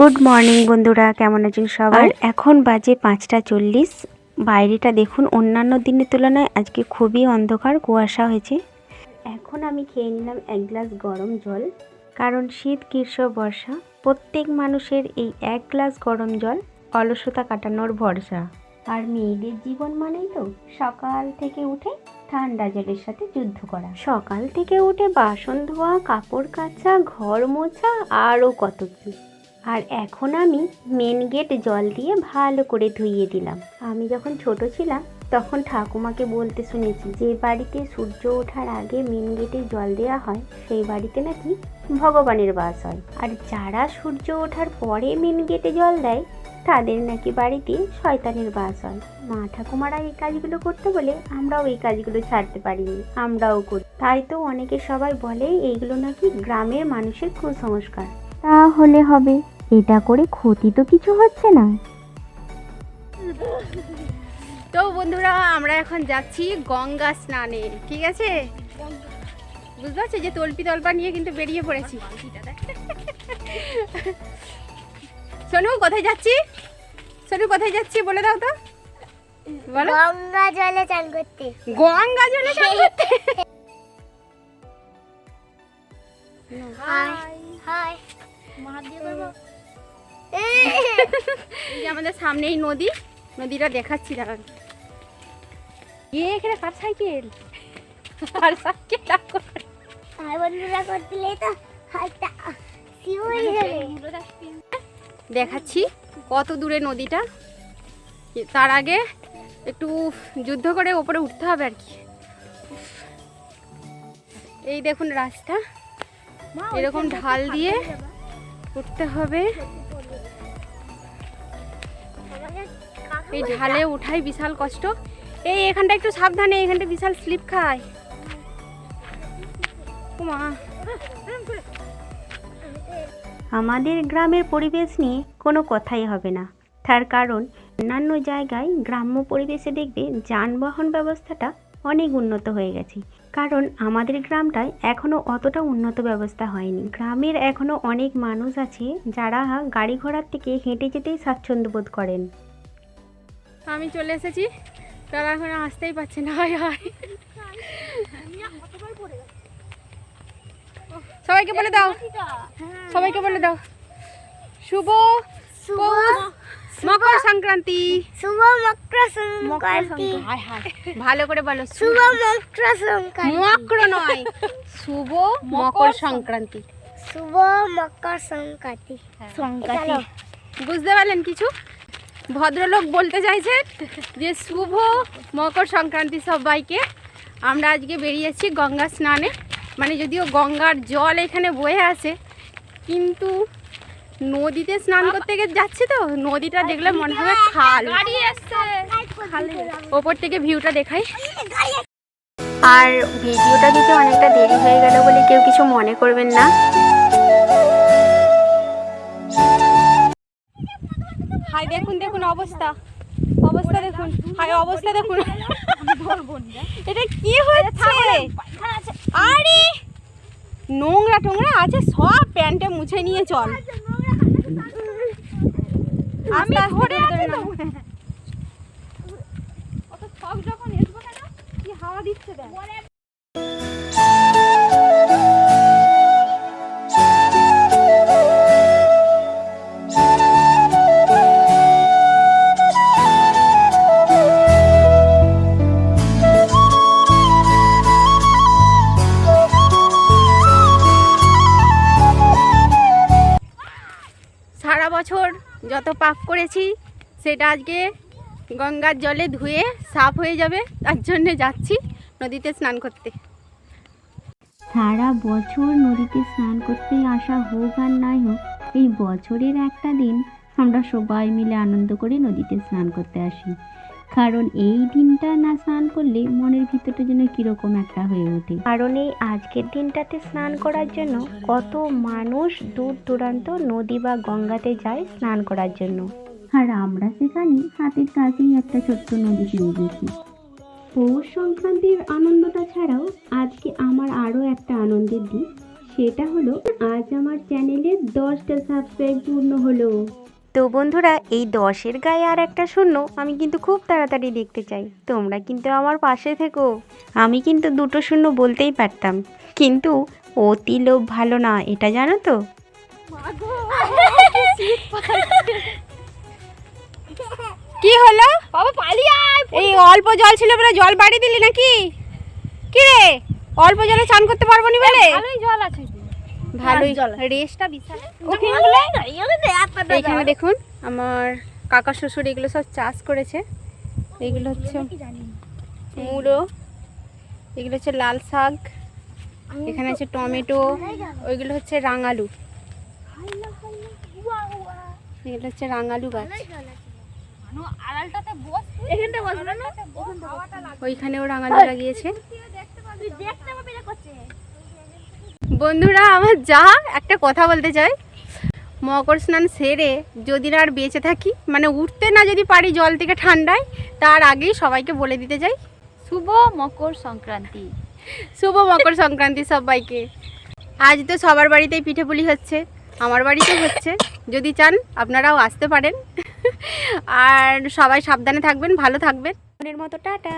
Good morning বন্ধুরা, কেমন আছেন সবাই? আর এখন বাজে পাঁচটা চল্লিশ। বাইরেটা দেখুন, অন্যান্য দিনের তুলনায় আজকে খুবই অন্ধকার, কুয়াশা হয়েছে। এখন আমি খেয়ে নিলাম এক গ্লাস গরম জল, কারণ শীত, গ্রীষ্ম, বর্ষা, প্রত্যেক মানুষের এই এক গ্লাস গরম জল অলসতা কাটানোর ভরসা। আর মেয়েদের জীবন মানেই তো সকাল থেকে উঠে ঠান্ডা জলের সাথে যুদ্ধ করা। সকাল থেকে উঠে বাসন ধোয়া, কাপড় কাচা, ঘর মোছা, আরও কত কি আর এখন আমি মেন গেট জল দিয়ে ভালো করে ধুইয়ে দিলাম। আমি যখন ছোট ছিলাম, তখন ঠাকুমাকে বলতে শুনেছি যে বাড়িতে সূর্য ওঠার আগে মেন গেটে জল দেওয়া হয়, সেই বাড়িতে নাকি ভগবানের বাস হয়। আর যারা সূর্য ওঠার পরে মেন গেটে জল দেয়, তাদের নাকি বাড়িতে শয়তানের বাস হয়। মা ঠাকুমারা এই কাজগুলো করতে বলে, আমরাও এই কাজগুলো ছাড়তে পারিনি, আমরাও করি। তাই তো অনেকে সবাই বলে, এইগুলো নাকি গ্রামের মানুষের কুসংস্কার। তাহলে হবে এটা করে ক্ষতি তো কিছু হচ্ছে না। তো বন্ধুরা আমরা এখন যাচ্ছি গঙ্গা স্নানে ঠিক আছে? বুঝতে পারছ? যে তল্পি তল্পা নিয়ে কিন্তু বেরিয়ে পড়েছি। সোনু কোথায় যাচ্ছি? সোনু কোথায় যাচ্ছি বলে দাও তো। বলো। গঙ্গা জলে চান করতে। গঙ্গা জলে স্নান করতে। হাই হাই। এই যে আমাদের সামনেই নদী নদীটা দেখাচ্ছি দাঁড়ান। এ এখানে কার সাইকেল। আর সাইকেল আর বন্ধুরা করতে তো হাইটা দেখাচ্ছি কত দূরে নদীটা। তার আগে একটু যুদ্ধ করে ওপরে উঠতে হবে আর কি। এই দেখুন রাস্তা। এরকম ঢাল দিয়ে উঠতে হবে। এই ঢালে উঠাই বিশাল কষ্ট। এই এখানটা একটু সাবধানে, এখানটা বিশাল স্লিপ খায়। মা আমাদের গ্রামের পরিবেশ নিয়ে কোনো কথাই হবে না। তার কারণ, অন্যান্য জায়গায় গ্রাম্য পরিবেশে দেখবে যানবাহন ব্যবস্থাটা অনেক উন্নত হয়ে গেছে। কারণ, আমাদের গ্রামটায় এখনও অতটা উন্নত ব্যবস্থা হয়নি। গ্রামের এখনও অনেক মানুষ আছে যারা গাড়ি ঘোড়ার থেকে হেঁটে যেতেই স্বাচ্ছন্দ্য বোধ করেন। আমি চলে এসেছি। তারা এখন আসতেই পারছে না হায় হায়। সবাইকে বলে দাও। সবাইকে বলে দাও। শুভ শুভ মকর সংক্রান্তি। শুভ মকর সংক্রান্তি। ভালো করে বলো শুভ মকর সংক্রান্তি। মকর নয় শুভ মকর সংক্রান্তি। শুভ মকর সংক্রান্তি। সংক্রান্তি। বুঝতে পারলেন কিছু? ভদ্রলোক বলতে চাইছে যে শুভ মকর সংক্রান্তি সবাইকে। আমরা আজকে বেরিয়েছি গঙ্গা স্নানে। মানে যদিও গঙ্গার জল এখানে বয়ে আছে কিন্তু নদীতে স্নান করতে গিয়ে যাচ্ছি তো? নদীটা দেখলে মনে হবে খাল। ওপর থেকে ভিউটা দেখাই। আর ভিডিওটা দিতে অনেকটা দেরি হয়ে গেল বলে কেউ কিছু মনে করবেন না। অবস্থা? অবস্থা দেখুন। হাই অবস্থা দেখুন। এটা কি হচ্ছে? আরে! নোংরা টোংরা আছে সব প্যান্টে মুছে নিয়ে চল। আমি ধরে আছি তো। অত শখ যখন এসবো কেন? কি হাওয়া দিচ্ছে দেখ। সারা বছর যত পাপ করেছি, সেটা আজকে গঙ্গার জলে ধুয়ে সাফ হয়ে যাবে, তার জন্যে যাচ্ছি নদীতে স্নান করতে। সারা বছর নদীতে স্নান করতে আসা হোক আর নাই হোক, এই বছরের একটা দিন আমরা সবাই মিলে আনন্দ করে নদীতে স্নান করতে আসি। কারণ এই দিনটা না স্নান করলে মনের ভিতরটা যেন কীরকম একটা হয়ে ওঠে। কারণ এই আজকের দিনটাতে স্নান করার জন্য কত মানুষ দূর দূরান্ত নদী বা গঙ্গাতে যায় স্নান করার জন্য। আর আমরা সেখানে হাতের কাছেই একটা ছোট্ট নদী পেয়ে গেছি। পৌষ সংক্রান্তির আনন্দটা ছাড়াও আজকে আমার আরও একটা আনন্দের দিন। সেটা হলো আজ আমার চ্যানেলে দশটা সাবস্ক্রাইব পূর্ণ হলো। তো বন্ধুরা এই দশের গায়ে আর একটা শূন্য আমি কিন্তু খুব তাড়াতাড়ি দেখতে চাই। তোমরা কিন্তু আমার পাশে থেকো। আমি কিন্তু দুটো শূন্য বলতেই পারতাম। কিন্তু অতি লোভ ভালো না এটা জানো তো? কি হলো? বাবা পালিয়ে এই অল্প জল ছিল বলে জল বাড়ি দিলি নাকি? কি রে? অল্প জলে চান করতে পারব নি বলে? ভালোই জল আছে। ভালোই জল রেসটা বিশাল। এইখানে দেখুন আমার কাকা শ্বশুর এগুলো সব চাষ করেছে। এগুলো হচ্ছে মুলো এগুলো হচ্ছে লাল শাক এখানে আছে টমেটো ওইগুলো হচ্ছে রাঙালু। এগুলো হচ্ছে রাঙালু গাছ। ওইখানেও রাঙালু লাগিয়েছে। বন্ধুরা আমার যা একটা কথা বলতে চাই। মকর স্নান সেরে যদি না আর বেঁচে থাকি মানে উঠতে না যদি পারি জল থেকে ঠান্ডায় তার আগেই সবাইকে বলে দিতে যাই। শুভ মকর সংক্রান্তি। শুভ মকর সংক্রান্তি সবাইকে। আজ তো সবার বাড়িতেই পিঠে পুলি হচ্ছে আমার বাড়িতেও হচ্ছে যদি চান আপনারাও আসতে পারেন। আর সবাই সাবধানে থাকবেন ভালো থাকবেন। মনের মতো টাটা।